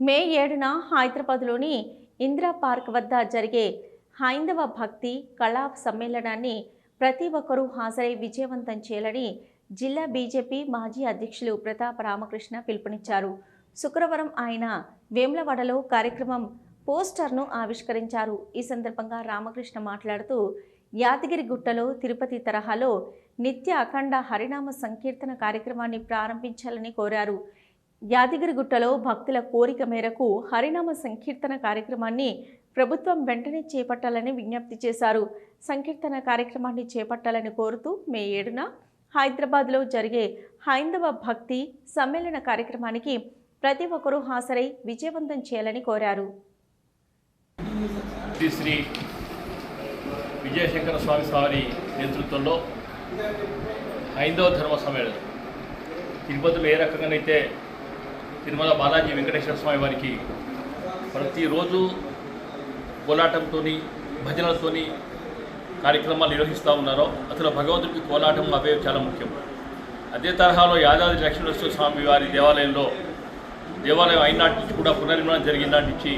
మే ఏడున హైదరాబాద్లోని ఇందిరా పార్క్ వద్ద జరిగే హైందవ భక్తి కళా సమ్మేళనాన్ని ప్రతి ఒక్కరూ హాజరై విజయవంతం చేయాలని జిల్లా బీజేపీ మాజీ అధ్యక్షులు ప్రతాప్ రామకృష్ణ పిలుపునిచ్చారు. శుక్రవారం ఆయన వేములవాడలో కార్యక్రమం పోస్టర్ను ఆవిష్కరించారు. ఈ సందర్భంగా రామకృష్ణ మాట్లాడుతూ యాదగిరి గుట్టలో తిరుపతి తరహాలో నిత్య అఖండ హరినామ సంకీర్తన కార్యక్రమాన్ని ప్రారంభించాలని కోరారు. యాదగిరిగుట్టలో భక్తుల కోరిక మేరకు హరినామ సంకీర్తన కార్యక్రమాన్ని ప్రభుత్వం వెంటనే చేపట్టాలని విజ్ఞప్తి చేశారు. సంకీర్తన కార్యక్రమాన్ని చేపట్టాలని కోరుతూ మే ఏడున హైదరాబాద్లో జరిగే హైందవ భక్తి సమ్మేళన కార్యక్రమానికి ప్రతి ఒక్కరూ హాజరై విజయవంతం చేయాలని కోరారు. శ్రీ విజయశంకర స్వామి స్వామి నేతృత్వంలో హైందవ ధర్మ సమ్మేళనం. తిరుపతిలో ఏ రకంగానైతే తిరుమల బాలాజీ వెంకటేశ్వర స్వామి వారికి ప్రతిరోజు కోలాటంతో భజనలతో కార్యక్రమాలు నిర్వహిస్తూ ఉన్నారో అసలు భగవంతుడికి కోలాటం అవే చాలా ముఖ్యం. అదే తరహాలో యాదాద్రి లక్ష్మీనరసింహ స్వామి వారి దేవాలయంలో దేవాలయం అయిన నాటి నుంచి కూడా పునర్నిర్మాణం జరిగిన నాటి నుంచి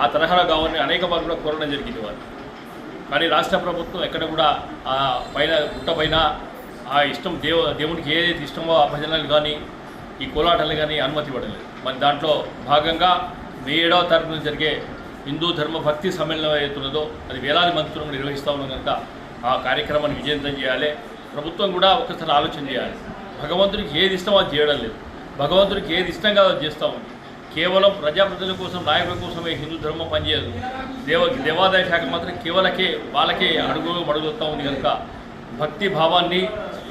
ఆ తరహాలో కావాలని అనేక వారు కూడా కోరడం జరిగింది వారు. కానీ రాష్ట్ర ప్రభుత్వం ఎక్కడ కూడా ఆ పైన గుట్ట పైన ఆ ఇష్టం దేవ దేవునికి ఏదైతే ఇష్టమో ఆ భజనలు కానీ ఈ కోలాటాలు కానీ అనుమతి ఇవ్వడలేదు మరి దాంట్లో భాగంగా మే ఏడవ తారీఖున జరిగే హిందూ ధర్మ భక్తి సమ్మేళనం ఏదైతున్నదో అది వేలాది మంత్రులను నిర్వహిస్తూ ఉన్నాం కనుక ఆ కార్యక్రమాన్ని విజయంతం చేయాలి. ప్రభుత్వం కూడా ఒకసారి ఆలోచన చేయాలి. భగవంతుడికి ఏది ఇష్టం అది చేయడం లేదు. భగవంతుడికి ఏది ఇష్టం కాదో అది చేస్తూ ఉంది. కేవలం ప్రజాప్రతినిధుల కోసం నాయకుల కోసమే హిందూ ధర్మం పనిచేయదు. దేవ దేవాదాయ శాఖ మాత్రం కేవలకే వాళ్ళకే అడుగు అడుగుతూ ఉంది కనుక భక్తి భావాన్ని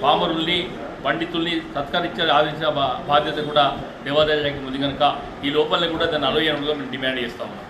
పామరుల్ని పండితుల్ని సత్కరించే ఆదేశించిన బా- బాధ్యత కూడా దేవాదాయ శాఖ ఉంది కనుక ఈ లోపలనే కూడా దాన్ని అలోయనగా మేము డిమాండ్ చేస్తా ఉన్నాం.